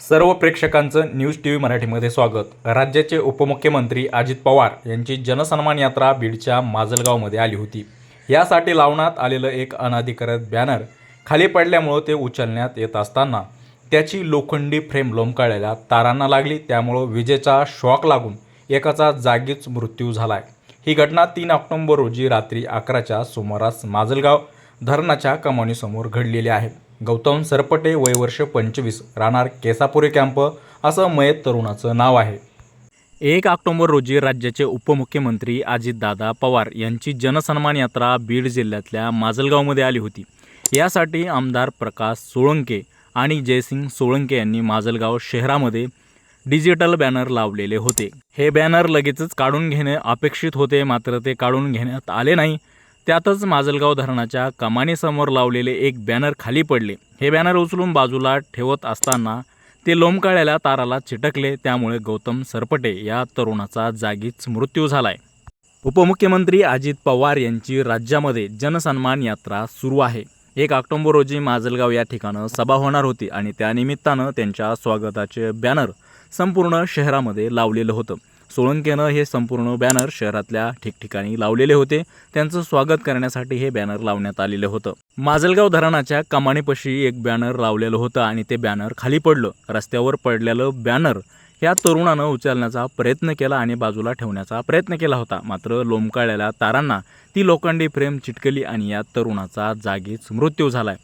सर्व प्रेक्षकांचं news T V मराठीमध्ये स्वागत. राज्याचे उपमुख्यमंत्री अजित पवार यांची जनसन्मान यात्रा बीडच्या माजलगावमध्ये आली होती. यासाठी लावण्यात आलेलं एक अनाधिकृत बॅनर खाली पडल्यामुळं ते उचलण्यात येत असताना त्याची लोखंडी फ्रेम लोंबकाळलेल्या तारांना लागली. त्यामुळं विजेचा शॉक लागून एकाचा जागीच मृत्यू झालाय. ही घटना तीन ऑक्टोंबर रोजी रात्री अकराच्या सुमारास माजलगाव धरणाच्या कमानीसमोर घडलेली आहे. गौतम सरपटे वय वर्ष पंचवीस राहणार केसापुरे कॅम्प असं मयत तरुणाचं नाव आहे. एक ऑक्टोंबर रोजी राज्याचे उपमुख्यमंत्री अजितदादा पवार यांची जनसन्मान यात्रा बीड जिल्ह्यातल्या माजलगावमध्ये आली होती. यासाठी आमदार प्रकाश सोळंके आणि जयसिंग सोळंके यांनी माजलगाव शहरामध्ये डिजिटल बॅनर लावलेले होते. हे बॅनर लगेचच काढून घेणे अपेक्षित होते मात्र ते काढून घेण्यात आले नाही. त्यातच माजलगाव धरणाच्या कमानीसमोर लावलेले एक बॅनर खाली पडले. हे बॅनर उचलून बाजूला ठेवत असताना ते लोंबकाळ्याला ताराला चिटकले त्यामुळे गौतम सरपटे या तरुणाचा जागीच मृत्यू झालाय. उपमुख्यमंत्री अजित पवार यांची राज्यामध्ये जनसन्मान यात्रा सुरू आहे. एक ऑक्टोबर रोजी माजलगाव या ठिकाणं सभा होणार होती आणि त्यानिमित्तानं त्यांच्या स्वागताचे बॅनर संपूर्ण शहरामध्ये लावलेलं होतं. सोळंकेनं हे संपूर्ण बॅनर शहरातल्या ठिकठिकाणी लावलेले होते. त्यांचं स्वागत करण्यासाठी हे बॅनर लावण्यात आलेलं होतं. माजलगाव धरणाच्या कमानीपाशी एक बॅनर लावलेलं होतं आणि ते बॅनर खाली पडलं. रस्त्यावर पडलेलं बॅनर या तरुणानं उचलण्याचा प्रयत्न केला आणि बाजूला ठेवण्याचा प्रयत्न केला होता. मात्र लोंबकाळलेल्या तारांना ती लोखंडी फ्रेम चिटकली आणि या तरुणाचा जागीच मृत्यू झालाय.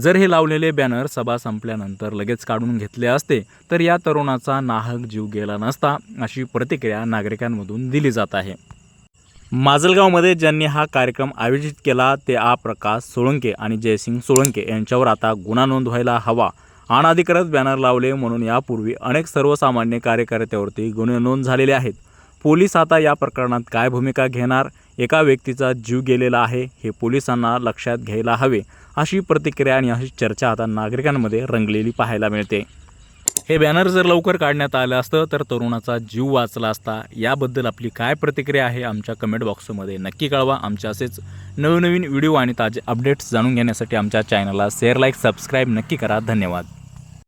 जर हे लावलेले बॅनर सभा संपल्यानंतर लगेच काढून घेतले असते तर या तरुणाचा नाहक जीव गेला नसता अशी प्रतिक्रिया नागरिकांमधून दिली जात आहे. माजलगावमध्ये ज्यांनी हा कार्यक्रम आयोजित केला ते आ. प्रकाश सोळंके आणि जयसिंग सोळंके यांच्यावर आता गुन्हा नोंद व्हायला हवा. अनाधिकृत बॅनर लावले म्हणून यापूर्वी अनेक सर्वसामान्य कार्यकर्त्यावरती गुन्हे नोंद झालेले आहेत. पोलीस आता या प्रकरणात काय भूमिका घेणार? एका व्यक्तीचा जीव गेलेला आहे हे पोलिसांना लक्षात घ्यायला हवे. अशी प्रतिक्रिया आणि अशी चर्चा आता नागरिकांमध्ये रंगलेली पाहायला मिळते. हे बॅनर जर लवकर काढण्यात आलं असतं तर तरुणाचा जीव वाचला असता. याबद्दल आपली काय प्रतिक्रिया आहे आमच्या कमेंट बॉक्समध्ये नक्की कळवा. आमच्या असेच नवनवीन व्हिडिओ आणि ताजे अपडेट्स जाणून घेण्यासाठी आमच्या चॅनलला शेअर लाईक सबस्क्राईब नक्की करा. धन्यवाद.